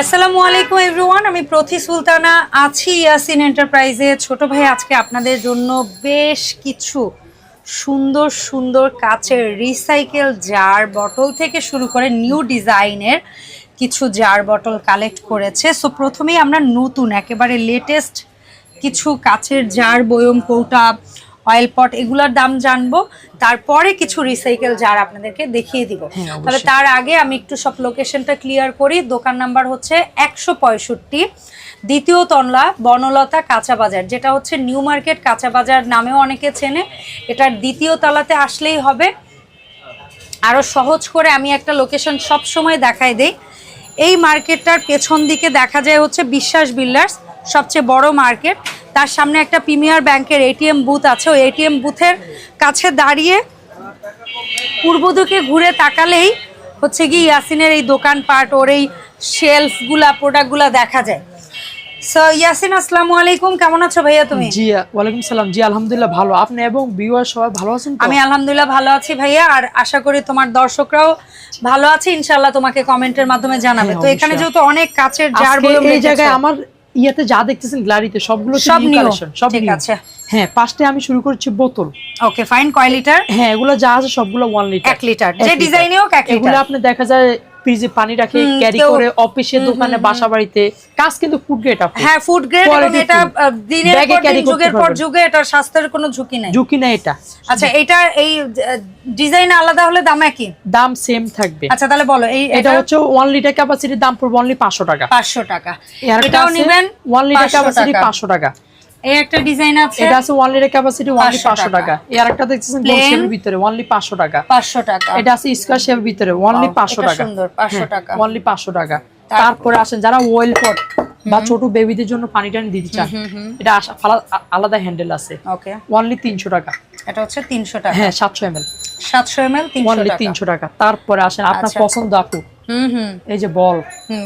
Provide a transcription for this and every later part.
আসসালামু আলাইকুম এভরিওয়ান আমি প্রতি সুলতানা, আছি ইয়াসিন এন্টারপ্রাইজে। ছোট ভাই আজকে আপনাদের জন্য বেশ কিছু সুন্দর সুন্দর কাচের রিসাইকেল জার বটল থেকে শুরু করে নিউ ডিজাইনের কিছু জার বটল কালেক্ট করেছে। সো প্রথমেই আমরা নতুন, একেবারে লেটেস্ট কিছু কাচের জার বয়ম, কৌটা অয়েল পট এগুলোর দাম জানব। তারপরে কিছু রিসাইকেল জার আপনাদেরকে দেখিয়ে দিব। হ্যাঁ। তবে তার আগে আমি একটু সব লোকেশনটা ক্লিয়ার করি। দোকান নাম্বার হচ্ছে একশো পঁয়ষট্টি দ্বিতীয় তনলা বনলতা কাঁচা বাজার যেটা হচ্ছে নিউ মার্কেট কাঁচা বাজার নামেও অনেকে চেনে। এটার দ্বিতীয় তলাতে আসলেই হবে। আরও সহজ করে আমি একটা লোকেশন সব সময় দেখাই দেই। এই মার্কেটটার পেছন দিকে দেখা যায় হচ্ছে বিশ্বাস বিল্ডার্স সবচেয়ে বড় মার্কেট তার সামনে একটা প্রিমিয়ার ব্যাংকের এটিএম বুথ আছে। ওই এটিএম বুথের কাছে দাঁড়িয়ে পূর্ব দিকে ঘুরে তাকালেই হচ্ছে কি ইয়াসিনের এই দোকানপাট ওর এই শেলফগুলা প্রোডাক্টগুলা দেখা যায়। সো ইয়াসিন আসসালামু আলাইকুম। কেমন আছো ভাইয়া তুমি? জি ওয়ালাইকুম সালাম। জি আলহামদুলিল্লাহ ভালো। আপনি এবং ভিউয়ার সবাই ভালো আছেন আমি আলহামদুলিল্লাহ ভালো আছি ভাইয়া আর আশা করি তোমার দর্শকরাও ভালো আছে। ইনশাল্লাহ তোমাকে কমেন্টের মাধ্যমে জানাবে। হ্যাঁ, তো এখানে যেহেতু অনেক কাচের জার আজকে এই জায়গায় আমার ইয়াতে যা দেখতেছেন গ্লারিতে সবগুলো সব নিউ সব ঠিক আছে। হ্যাঁ পাঁচটে আমি শুরু করছি বোতল। ওকে ফাইন কয় লিটার হ্যাঁ এগুলো যা আছে সবগুলো ওয়ান লিটার এক লিটার যে ডিজাইনে হোক এক এগুলো লিটার আপনি দেখা যায় ফ্রিজে পানি রাখে ক্যারি করে অফিসে দোকানে বাসা বাড়িতে কাজ কিন্তু ফুড গ্রেড আপনি হ্যাঁ ফুড গ্রেড এবং এটা দিনের পর দিন যুগের পর যুগে এটার স্বাস্থ্যের কোনো ঝুঁকি নেই। ঝুঁকি না এটা। আচ্ছা এটা এই ডিজাইন আলাদা হলে দাম একই? দাম সেম থাকবে। আচ্ছা তাহলে বলো এই এটা হচ্ছে ওয়ান লিটার ক্যাপাসিটির দাম পড়বে অনলি পাঁচশো টাকা। পাঁচশো টাকা। এটাও নেবেন ওয়ান লিটার ক্যাপাসিটি টাকা। পাঁচশো টাকা। এই একটা ডিজাইন আছে। এটা আছে ওয়ান লিটার ক্যাপাসিটি ওয়ানলি 500 টাকা। টাকা। এর দেখতেছেন গোল শেপের ভিতরে ওয়ানলি পাঁচশো টাকা। পাঁচশো টাকা। এটা আছে স্কোয়ার শেপের ভিতরে ওয়ানলি Wow, পাঁচশো এটা টাকা। সুন্দর, 500 টাকা। ওয়ানলি পাঁচশো টাকা। তারপরে আসেন যারা ওয়েল পট বা ছোট বেবিদের জন্য পানি টানি দিতে চান এটা আলাদা হ্যান্ডেল আছে। ওকে ওয়ানলি তিনশো টাকা। এটা হচ্ছে তিনশো টাকা। হ্যাঁ সাতশো এম এল সাতশো এম এল তিনশো ওয়ানলি টাকা। তিনশো টাকা। তারপরে আসেন আপনার আচ্ছা। পছন্দ আপু এই যে বল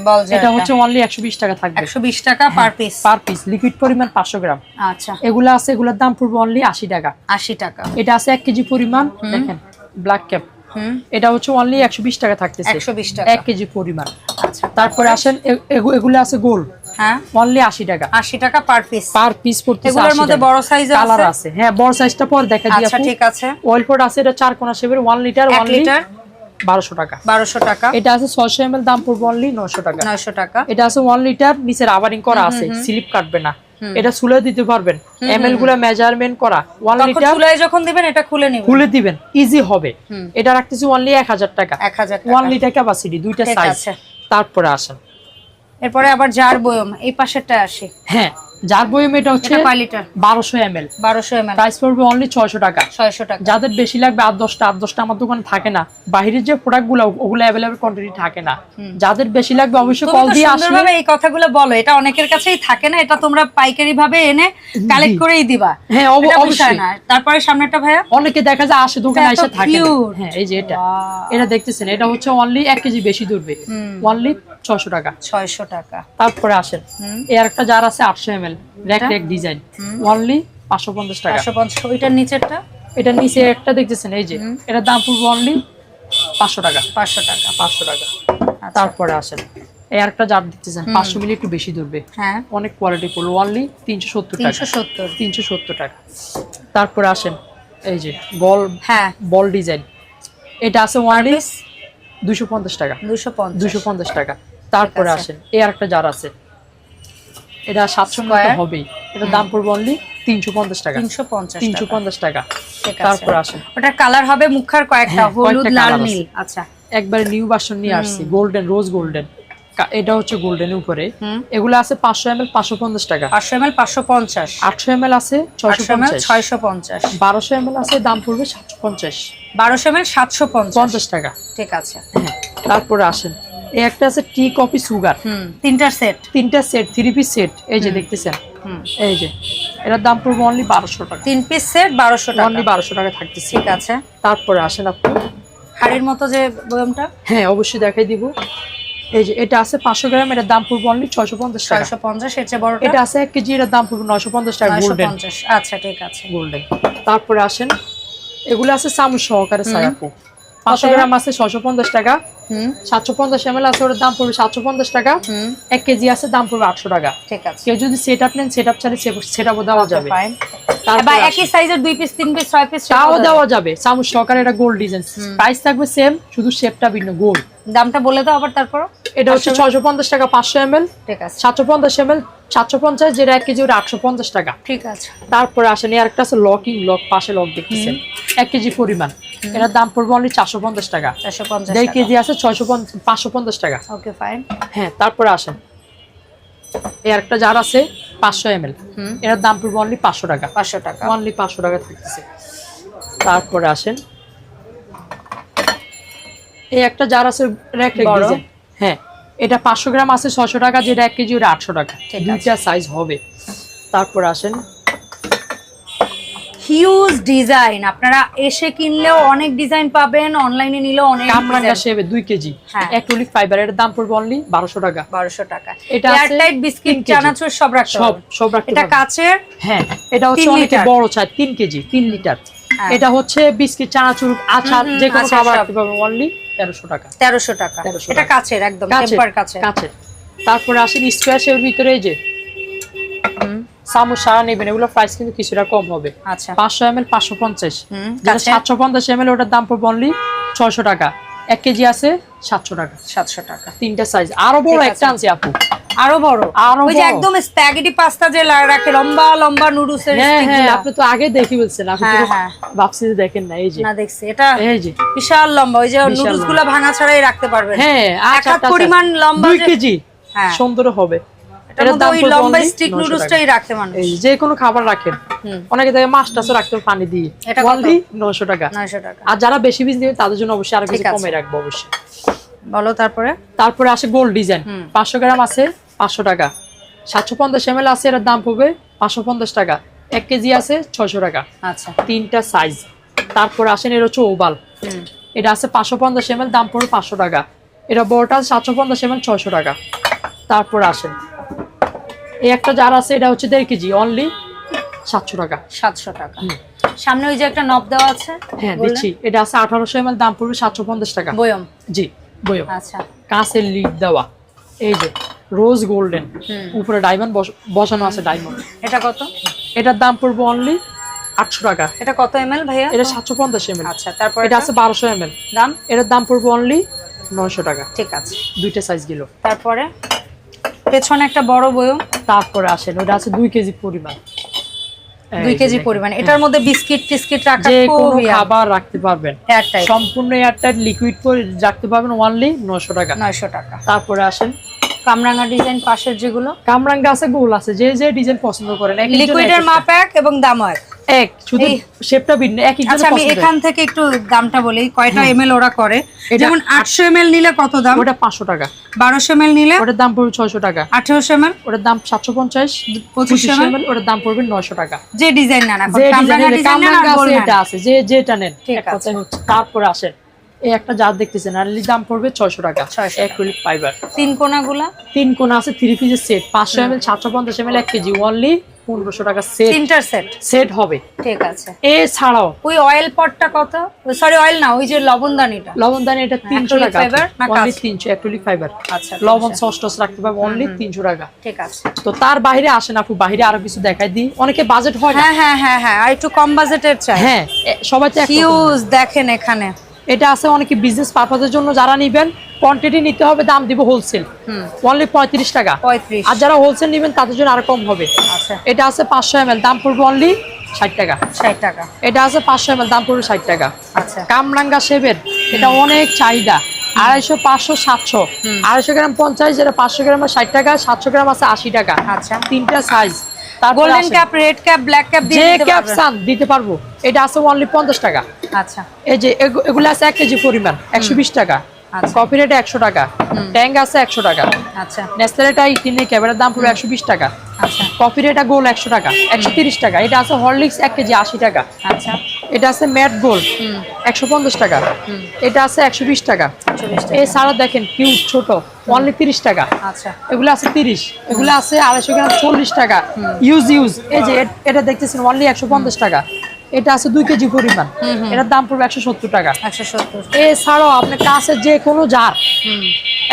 বল এটা হচ্ছে ওয়ানলি একশো বিশ টাকা থাকবে। একশো বিশ টাকা per piece per piece liquid পরিমাণ পাঁচশো গ্রাম। আচ্ছা। এগুলো আছে এগুলোর দাম পড়বে অনলি আশি টাকা। আশি টাকা। এটা আছে এক কেজি পরিমাণ দেখেন ব্ল্যাক ক্যাপ এটা হচ্ছে অনলি একশো বিশ টাকা থাকতেছে। 120 টাকা। এক কেজি পরিমাণ। আচ্ছা। তারপরে আসেন এগু- এগুলো আছে গোল। হ্যাঁ। অনলি আশি টাকা। আশি টাকা পার পিস পার পিস পড়তেছে এগুলোর মধ্যে বড় আছে? কালার আছে? হ্যাঁ বড় সাইজটা পর দেখা দিই আচ্ছা ঠিক আছে। অয়েল পোর্ট আছে এটা চার কোনা শেপের ওয়ান লিটার এক ওয়ান লিটার বারোশো টাকা। বারোশো টাকা। এটা আছে ছয়শো এম দাম পড়বে অনলি নশো টাকা। নয়শো টাকা। এটা আছে ওয়ান লিটার নিচে রাবারিং করা আছে স্লিপ কাটবে না। এটা সুলে দিতে পারবেন। এম এলগুলো মেজারমেন্ট করা। ওয়ান লিটার চুলায় যখন দিবেন এটা খুলে নিবেন। খুলে দিবেন ইজি হবে। এটা রাখতেছি অনলি এক হাজার টাকা। এক হাজার ওয়ান টাকা লিটার ক্যাপাসিটি দুইটা সাইজ তারপরে আসেন। এরপরে আবার জার বয়ম এই পাশেরটায় আসি। হ্যাঁ যার বইম এটা হচ্ছে বারোশো এম এল। বারোশো এম এল। প্রাইস পড়বে অনলি ছয়শো টাকা। ছয়শো টাকা। যাদের বেশি লাগবে আট দশটা আট দশটা আমার দোকানে থাকে না। বাইরের যে প্রোডাক্টগুলো ওগুলো অ্যাভেলেবল কোয়ান্টিটি থাকে না। যাদের বেশি লাগবে অবশ্যই কল দিয়ে আসলে এই কথাগুলো বলো। এটা অনেকের কাছেই থাকে না। এটা তোমরা পাইকারি ভাবে এনে কালেক্ট করেই দিবা। হ্যাঁ, অব- অবশ্যই। না। তারপরে সামনেটা ভাইয়া? অনেকে দেখা যায় আসে দোকানে এসে থাকে হ্যাঁ এই যে এটা। এটা দেখতেছেন এটা হচ্ছে অনলি এক কেজি বেশি ধরবে অনলি ছশো টাকা। ছয়শো টাকা। তারপরে আসেন। এই আরেকটা যার আছে আটশো M L rack rack design only পাঁচশো পঞ্চাশ টাকা। পাঁচশো পঞ্চাশ। ওইটার নিচেরটা? এটার নিচে একটা দেখতেছেন এই যে। এটার দাম পড়বে অনলি পাঁচশো টাকা। পাঁচশো টাকা। পাঁচশো টাকা। আচ্ছা। তারপরে আসেন। এই আরেকটা জার দেখতেছেন পাঁচশো মিলি একটু বেশি ধরবে। হ্যাঁ। অনেক কোয়ালিটি পড়ল অনলি তিনশো সত্তর তিনশো সত্তর। তিনশো সত্তর টাকা। তারপরে আসেন এই যে বল হ্যাঁ। বল ডিজাইন এটা আছে দুশো পঞ্চাশ টাকা। দুশো পঞ্চাশ টাকা। তারপরে। আসেন। এই আরেকটা জার আছে। এটা সাতশো Square? হবেই। এটা দাম পড়বে অনলি তিনশো পঞ্চাশ টাকা। তিনশো পঞ্চাশ তিনশো পঞ্চাশ টাকা। তারপরে আসেন। ওটার কালার হবে মুখার কয়েকটা হ্যাঁ, হলুদ লাল নীল। আচ্ছা। একবারে নিউ ভার্সন নিয়ে আসছি গোল্ডেন রোজ গোল্ডেন এটা হচ্ছে গোল্ডেন উপরে। এগুলো আছে পাঁচশো এম এল পাঁচশো পঞ্চাশ টাকা। পাঁচশো এম এল পাঁচশো পঞ্চাশ। আটশো এম এল আছে ছয়শো আটশো এম এল পঞ্চাশ ছয়শো পঞ্চাশ। বারোশো এম এল আছে দাম পড়বে সাতশো পঞ্চাশ। বারোশো এম এল সাতশো পঞ্চাশ। পঞ্চাশ টাকা। ঠিক আছে। হ্যাঁ তারপরে আসেন। এই একটা আছে টি কপি সুগার হুম তিনটার সেট তিনটা সেট থ্রি পিস সেট এই যে দেখতেছেন? এই যে এটার দাম পড়বে অনলি বারোশো টাকা। তিন পিস সেট বারোশো টাকা। অনলি বারোশো টাকা থাকতেছে। ঠিক আছে। তারপরে আসেন আপনি। হাড়ির মতো যে বয়মটা? হ্যাঁ অবশ্যই দেখাই দিব। এই যে এটা আছে পাঁচশো গ্রাম এটার দাম পড়বে অনলি ছয়শো পঞ্চাশ ছয়শো পঞ্চাশ এর চেয়ে বড়টা? এটা আছে এক কেজি এটার দাম পড়বে নয়শো পঞ্চাশ টাকা গোল্ডেন পঞ্চাশ আচ্ছা ঠিক আছে। গোল্ডেন তারপরে আসেন এগুলো আছে চামচ সহকারে সায়াপু পাঁচশো গ্রাম আছে ছয়শো পঞ্চাশ টাকা। হুম। সাতশো পঞ্চাশ এম আছে ওটার দাম পড়বে সাতশো পঞ্চাশ টাকা। হুম। এক কেজি আছে দাম পড়বে আটশো টাকা। ঠিক আছে। কেউ যদি সেট আপ নেন সেট আপ চাইলে সেট আপও দেওয়া যাবে। ফাইন তারপর একই সাইজের দুই পিস তিন পিস ছয় পিস তাও দেওয়া যাবে। চামচ সহকারে এটা গোল্ড ডিজাইন প্রাইস থাকবে সেম শুধু শেপটা ভিন্ন গোল্ড দামটা বলে দাও আবার তারপর এটা হচ্ছে ছয়শো পঞ্চাশ টাকা পাঁচশো এমএল ঠিক আছে। সাতশো পঞ্চাশ এম এল সাতশো পঞ্চাশ যেটা এক কেজি ওটা আটশো পঞ্চাশ টাকা। ঠিক আছে। তারপরে আসেন আর একটা আছে লকিং লক পাশে লক দেখতেছেন। এক কেজি পরিমাণ। এটার দাম পড়বে অনলি চারশো পঞ্চাশ টাকা। চারশো পঞ্চাশ দেড় কেজি আছে ছয়শো পাঁচশো পঞ্চাশ টাকা। ওকে ফাইন হ্যাঁ তারপরে আসেন। এই আরেকটা জার আছে পাঁচশো এম এল। হুম। এটার দাম পড়বে অনলি পাঁচশো টাকা। পাঁচশো টাকা। অনলি পাঁচশো টাকা থাকতেছে। তারপরে আসেন। এই একটা জার আছে একটা হ্যাঁ এটা পাঁচশো গ্রাম আছে ছশো টাকা যেটা এক কেজি ওটা আটশো টাকা। দুইটা সাইজ হবে। তারপরে আসেন। হিউজ ডিজাইন আপনারা এসে কিনলেও অনেক ডিজাইন পাবেন অনলাইনে নিলেও অনেক কামরাঙ্গা শেবে দুই কেজি। হ্যাঁ। অ্যাক্রিলিক ফাইবার এর দাম পড়বে অনলি বারোশো টাকা। বারোশো টাকা। এটা এয়ারটাইট বিস্কিট চানাচুর সব রাখতে সব সব রাখতে এটা কাচের? হ্যাঁ এটা হচ্ছে অনেকে। বড় চাই তিন কেজি তিন লিটার হ্যাঁ। এটা হচ্ছে বিস্কিট চানাচুর আচার যে কোনো খাবার। রাখতে পারবেন অনলি তেরোশো টাকা। তেরোশো টাকা। এটা টাকা। একদম টেম্পার কাছে কাছে তারপরে আসেন স্কোয়ার ভিতরে যে। নেবেন এগুলো প্রাইস কিন্তু কিছুটা কম হবে। আচ্ছা। পাঁচশো এম এল পাঁচশো পঞ্চাশ। যেটা সাতশো পঞ্চাশ এম এল ওটার দাম পড়বে অনলি ছয়শো টাকা। এক কেজি আছে সাতশো টাকা। সাতশো টাকা। তিনটা সাইজ আরও বড় একটা আনছি আপু। আরও বড়। আরও ওই যে একদম স্প্যাগেটি পাস্তা যে রাখে লম্বা লম্বা নুডলসের হ্যাঁ হ্যাঁ আপনি তো আগে দেখি বলছেন আপনি হ্যাঁ, তো। ভাবছি দেখেন না এই যে। না দেখছি এটা এই যে। বিশাল লম্বা ওই যে নুডলসগুলা ভাঙা ছাড়াই রাখতে পারবেন। হ্যাঁ এক হাত পরিমাণ লম্বা দুই যে- কেজি হ্যাঁ। সুন্দর হবে। এটার এটার মধ্যে দাম ওই পড়বে লম্বা only স্টিক 900 নুডলসটাই রাখে মানুষ। এই যে কোনো খাবার রাখেন। অনেকে দেখে মাছ টাছও রাখতে হবে পানি দিয়ে। অনলি নশো টাকা। আর যারা বেশি বীজ নেবেন তাদের জন্য অবশ্যই আরও কিছু। কমে রাখব অবশ্যই। বলো তারপরে? তারপরে আসে গোল্ড ডিজাইন পাঁচশো গ্রাম আছে পাঁচশো টাকা। সাতশো পঞ্চাশ এম আছে এটার দাম পড়বে পাঁচশো পঞ্চাশ টাকা। এক কেজি আছে ছয়শো টাকা। আচ্ছা। তিনটা সাইজ তারপর আসেন এর হচ্ছে ওভাল এটা আছে পাঁচশো পঞ্চাশ এম দাম পড়বে পাঁচশো টাকা। এটা বড়টা সাতশো পঞ্চাশ এম ছয়শো টাকা। তারপর আসেন। এই একটা যার আছে এটা হচ্ছে দেড় কেজি অনলি সাতশো টাকা। সাতশো টাকা। সামনে ওই যে একটা নব দেওয়া আছে হ্যাঁ? দিচ্ছি। এটা আছে আঠারোশো এম দাম পড়বে সাতশো পঞ্চাশ টাকা। বয়ম। জি বইও আচ্ছা। কাঁচের লিড দেওয়া। এই যে রোজ গোল্ডেন উপরে ডায়মন্ড বসানো আছে ডায়মন্ড এটা কত? এটার দাম পড়বে অনলি আটশো টাকা। এটা কত এম এল ভাইয়া? এটা সাতশো পঞ্চাশ এম এল আচ্ছা তারপর এটা আছে বারোশো এম এল দাম? এটার দাম পড়বে অনলি নয়শো টাকা। ঠিক আছে। দুইটা সাইজ গেল। তারপরে? পেছনে একটা বড় বয়ম তারপরে আসেন ওটা আছে দুই কেজি পরিমাণ। দুই কেজি পরিমাণ। এটার মধ্যে বিস্কিট টিস্কিট রাখা যে কোনো খাবার রাখতে পারবেন। সম্পূর্ণ এয়ারটাইট লিকুইড করে রাখতে পারবেন অনলি নশো টাকা। নয়শো টাকা। তারপরে আসেন কামরাঙ্গা ডিজাইন পাশের যেগুলো? কামরাঙ্গা আছে গোল আছে যে যে ডিজাইন পছন্দ করেন লিকুইডের মাপ এক এবং দামও এক। এক শুধু শেপটা ভিন্ন এক আচ্ছা আমি এখান থেকে একটু দামটা বলি কয়টা এমএল ওরা করে? যেমন আটশো এমএল নিলে কত দাম? ওটা পাঁচশো টাকা। বারোশো এমএল নিলে? ওটার দাম পড়বে ছয়শো টাকা। আঠেরোশো এমএল ওটার দাম সাতশো পঞ্চাশ পঁচিশশো পঁচিশশো ml? ml, ওটার দাম পড়বে নয়শো টাকা। যে ডিজাইন এখন যে কামরাঙ্গা ডিজাইন গোল আছে এটা আছে যে যেটা নেন ঠিক হচ্ছে। তারপরে আসেন এই একটা জার দেখতেছেন আর দাম পড়বে ছয়শো টাকা 600 অ্যাক্রিলিক ফাইবার তিন কোনাগুলা? তিন কোনা আছে থ্রি পিসের সেট পাঁচশো এম এল সাতশো পঞ্চাশ এম এল এক কেজি অনলি পনেরোশো টাকা সেট তিনটার সেট সেট হবে। ঠিক আছে। এছাড়াও ওই অয়েল পটটা কত? সরি অয়েল না ওই যে লবণদানিটা। লবণদানি এটা তিনশো acrylic টাকা অনলি তিনশো অ্যাক্রিলিক ফাইবার আচ্ছা লবণ সস টস রাখতে পারবে অনলি তিনশো টাকা। ঠিক আছে। তো তার বাইরে আসেন আপু বাইরে আরও কিছু দেখাই দিই। অনেকে বাজেট হয় হ্যাঁ হ্যাঁ হ্যাঁ হ্যাঁ আর একটু কম বাজেটের চাই। হ্যাঁ সবাই তো হিউজ দেখেন এখানে। এটা আছে অনেকে বিজনেস পারপাজের জন্য যারা নিবেন কোয়ান্টিটি নিতে হবে দাম দিব হোলসেল অনলি পঁয়ত্রিশ টাকা। পঁয়ত্রিশ। আর যারা হোলসেল নেবেন তাদের জন্য আরও কম হবে। আচ্ছা। এটা আছে পাঁচশো এম দাম পড়বে অনলি ষাট টাকা। ষাট টাকা। এটা আছে পাঁচশো এম দাম পড়বে ষাট টাকা। আচ্ছা। কামরাঙ্গা শেবের এটা অনেক চাহিদা। আড়াইশো পাঁচশো সাতশো। আড়াইশো গ্রাম পঞ্চাশ যেটা পাঁচশো গ্রাম ষাট টাকা সাতশো গ্রাম আছে আশি টাকা। আচ্ছা। তিনটা size golden cap red cap black cap যে ক্যাপ দিতে পারব। এটা আছে অনলি পঞ্চাশ টাকা। আচ্ছা। এই যে এগুলো আছে এক কেজি পরিমাণ একশো বিশ টাকা। আচ্ছা। কফি রেট একশো টাকা ট্যাঙ্ক আছে একশো টাকা। আচ্ছা। নেসলেটা কিনে ক্যাবের দাম পড়বে একশো বিশ টাকা। আচ্ছা। কফি রেটা গোল একশো টাকা একশো তিরিশ টাকা। এটা আছে হরলিক্স এক কেজি আশি টাকা। আচ্ছা। এটা আছে ম্যাট গোল্ড হুম। একশো পঞ্চাশ টাকা। এটা আছে একশো বিশ টাকা। এই সারা এছাড়া দেখেন কিউ ছোট অনলি তিরিশ টাকা। আচ্ছা। এগুলো আছে তিরিশ এগুলো আছে আড়াইশো গ্রাম চল্লিশ টাকা। ইউজ ইউজ এই যে এটা দেখতেছেন অনলি একশো পঞ্চাশ টাকা। এটা আছে দুই কেজি পরিমাণ। এটার দাম পড়বে একশো সত্তর টাকা। একশো সত্তর। এছাড়াও আপনি কাছের যে কোনো জার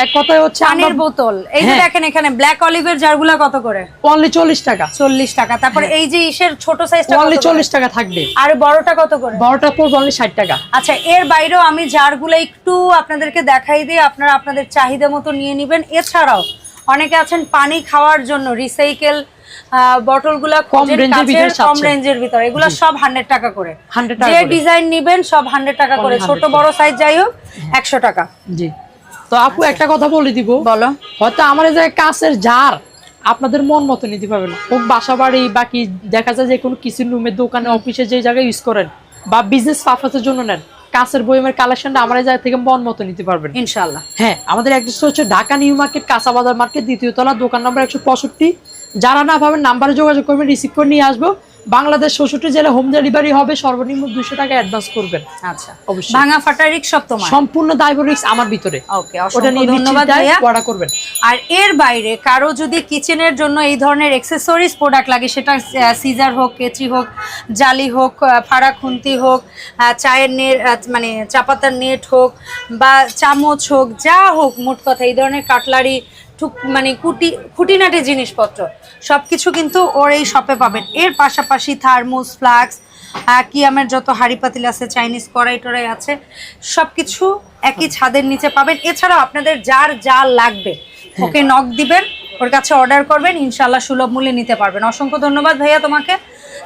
এক কথায় হচ্ছে পানির বোতল। এই যে হ্যাঁ। দেখেন এখানে ব্ল্যাক অলিভের জারগুলা কত করে? অনলি চল্লিশ টাকা। চল্লিশ টাকা। তারপরে এই যে ইসের ছোট সাইজটা অনলি চল্লিশ টাকা থাকবে। আর বড়টা কত করে? বড়টা পড়বে অনলি ষাট টাকা। আচ্ছা এর বাইরেও আমি জারগুলো একটু আপনাদেরকে দেখাই দিই। আপনারা আপনাদের চাহিদা মতো নিয়ে নেবেন। এছাড়াও অনেকে আছেন পানি খাওয়ার জন্য রিসাইকেল বটলগুলা কম কাচের, ভিতরে কম রেঞ্জের ভিতরে। এগুলো সব হান্ড্রেড টাকা করে। 100 টাকা যে ডিজাইন নিবেন সব হান্ড্রেড টাকা করে। ছোট বড় সাইজ যাই হোক একশো টাকা। জি। তো আপু একটা কথা বলে দিব। বলো। হয়তো আমার যে কাছের জার আপনাদের মন মতো নিতে পারবেন হোক বাসা বাড়ি বাকি দেখা যায় যে কোনো কিচেন রুমের দোকানে অফিসে যে জায়গায় ইউজ করেন বা বিজনেস পারপাসের জন্য নেন কাছের বইমের কালেকশনটা আমার জায়গা থেকে মন মতো নিতে পারবেন। ইনশাল্লাহ হ্যাঁ আমাদের অ্যাড্রেস হচ্ছে ঢাকা নিউ মার্কেট কাঁচাবাজার মার্কেট দ্বিতীয় তলা দোকান নম্বর একশো পঁয়ষট্টি। যারা না পাবেন নাম্বারে যোগাযোগ করবেন রিসিভ করে নিয়ে আসব। বাংলাদেশ ষষ্ঠটি জেলা হোম ডেলিভারি হবে সর্বনিম্ন দুশো টাকা অ্যাডভান্স করবেন। আচ্ছা অবশ্যই। ভাঙা ফাটা রিক সব তোমার? সম্পূর্ণ রিক্স আমার ভিতরে। ওকে ওটা নিয়ে ধন্যবাদ ধন্যবাদ অর্ডার করবেন। আর এর বাইরে কারও যদি কিচেনের জন্য এই ধরনের এক্সেসরিজ প্রোডাক্ট লাগে সেটা সিজার হোক কেচি হোক জালি হোক ফাড়া খুন্তি হোক চায়ের নেট মানে চাপাতার নেট হোক বা চামচ হোক যা হোক মোট কথা এই ধরনের কাটলারি মানে কুটি, খুঁটিনাটি জিনিসপত্র সব কিছু কিন্তু ওর এই শপে পাবেন। এর পাশাপাশি থার্মোস ফ্লাক্স কিয়ামের যত হাড়ি পাতিল আছে চাইনিজ কড়াই টড়াই আছে সব কিছু একই ছাদের নিচে পাবেন। এছাড়াও আপনাদের যার যা লাগবে, ওকে নক দিবেন, ওর কাছে অর্ডার করবেন ইনশাল্লাহ সুলভ মূল্যে নিতে পারবেন। অসংখ্য ধন্যবাদ ভাইয়া তোমাকে।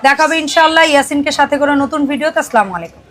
দেখাবে ইনশাল্লাহ ইয়াসিনকে সাথে করে নতুন ভিডিওতে আসসালামু আলাইকুম।